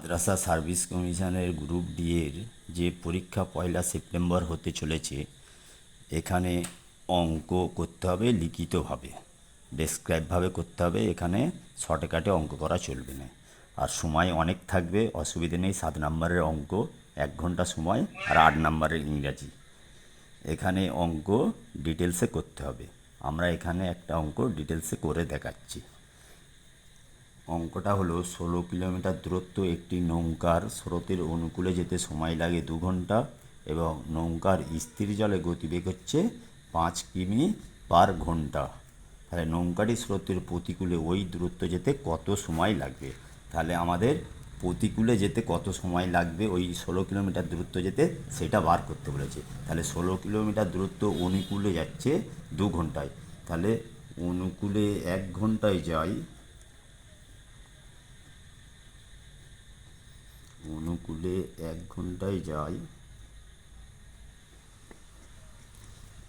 মাদ্রাসা service কমিশনের group D এর যে পরীক্ষা পয়লা সেপ্টেম্বর হতে চলেছে, এখানে অঙ্ক করতে হবে লিখিতভাবে ডেসক্রাইবভাবে করতে হবে, এখানে শর্টকাটে অঙ্ক করা চলবে না। আর সময় অনেক থাকবে, অসুবিধে নেই, সাত নম্বরের অঙ্ক, এক ঘণ্টা সময়, আর আট নম্বরের ইংরাজি। এখানে অঙ্ক ডিটেলসে করতে হবে। আমরা এখানে একটা অঙ্ক ডিটেলসে করে দেখাচ্ছি। অঙ্কটা হলো ষোলো কিলোমিটার দূরত্ব একটি নৌকার স্রোতের অনুকূলে যেতে সময় লাগে দু ঘণ্টা এবং নৌকার স্থির জলে গতিবেগ হচ্ছে পাঁচ কিমি পার ঘণ্টা। তাহলে নৌকাটি স্রোতের প্রতিকূলে ওই দূরত্ব যেতে কত সময় লাগবে? তাহলে আমাদের প্রতিকূলে যেতে কত সময় লাগবে? ওই ষোলো কিলোমিটার দূরত্ব যেতে সেটা বার করতে বলেছে। তাহলে ষোলো কিলোমিটার দূরত্ব অনুকূলে যাচ্ছে দু ঘন্টায়। তাহলে অনুকূলে এক ঘন্টায় যাই অনুকূলে এক ঘন্টায় যাই।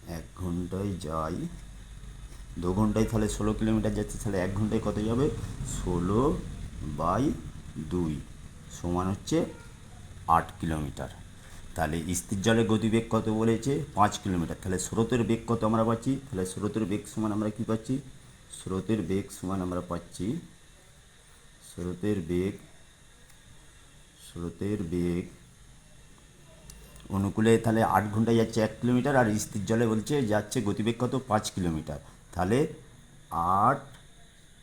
এক ঘন্টায় যাই। দু ঘন্টায় তাহলে ষোলো কিলোমিটার যাচ্ছে, তাহলে এক ঘন্টায় কত যাবে? ষোলো বাই দুই সমান হচ্ছে আট কিলোমিটার। তাহলে স্থির জলের গতিবেগ কত বলেছে? পাঁচ কিলোমিটার। তাহলে স্রোতের বেগ কত আমরা পাচ্ছি? তাহলে স্রোতের বেগ সমান আমরা কি পাচ্ছি? স্রোতের বেগ সমান আমরা পাচ্ছি। স্রোতের বেগ স্রোতের বেগ। অনুকূলে তাহলে আট ঘন্টায় যাচ্ছে এক কিলোমিটার আর স্থির জলে বলছে যাচ্ছে গতিবেগ কত? পাঁচ কিলোমিটার। তাহলে আট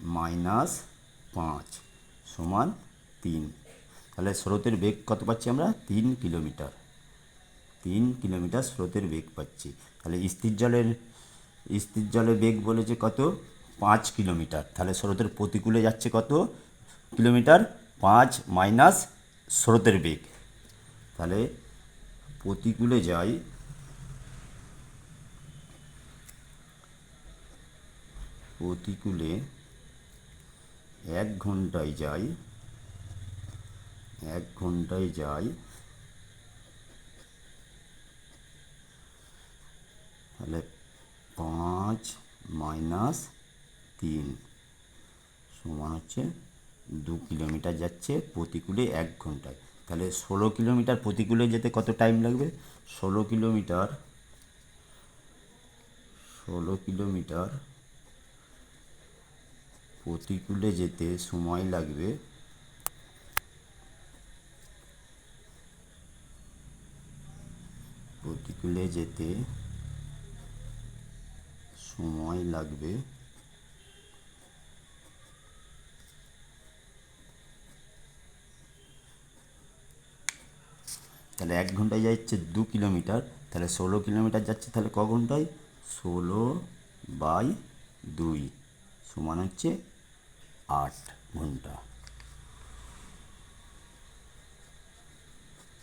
মাইনাস পাঁচ সমান তিন। তাহলে স্রোতের বেগ কত পাচ্ছি আমরা? তিন কিলোমিটার। তিন কিলোমিটার স্রোতের বেগ পাচ্ছি। তাহলে স্থির জলের স্থির জলের বেগ বলেছে কত? পাঁচ কিলোমিটার। তাহলে স্রোতের প্রতিকূলে যাচ্ছে কত? কিলোমিটার পাঁচ মাইনাস স্রোতের বেগ। তাহলে প্রতিকূলে যাই। প্রতিকূলে এক ঘন্টায় যাই। এক ঘন্টায় যাই। তাহলে পাঁচ মাইনাস তিন সমান হচ্ছে দু কিলোমিটার যাচ্ছে প্রতিকূলে এক ঘন্টায়। তাহলে ষোলো কিলোমিটার প্রতিকূলে যেতে কত টাইম লাগবে? ষোলো কিলোমিটার ষোলো কিলোমিটার প্রতিকূলে যেতে সময় লাগবে প্রতিকূলে যেতে সময় লাগবে তাহলে এক ঘন্টায় যাচ্ছে দু কিলোমিটার, তাহলে ষোলো কিলোমিটার যাচ্ছে তাহলে ক ঘন্টায়? ষোলো বাই দুই সমান হচ্ছে আট ঘণ্টা।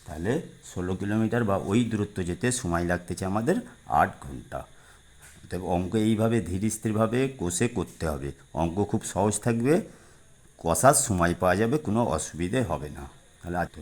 তাহলে ষোলো কিলোমিটার বা ওই দূরত্ব যেতে সময় লাগতেছে আমাদের আট ঘণ্টা। তবে অঙ্ক এইভাবে ধীর স্থিরভাবে কষে করতে হবে। অঙ্ক খুব সহজ থাকবে, কষার সময় পাওয়া যাবে, কোনো অসুবিধে হবে না। তাহলে তো।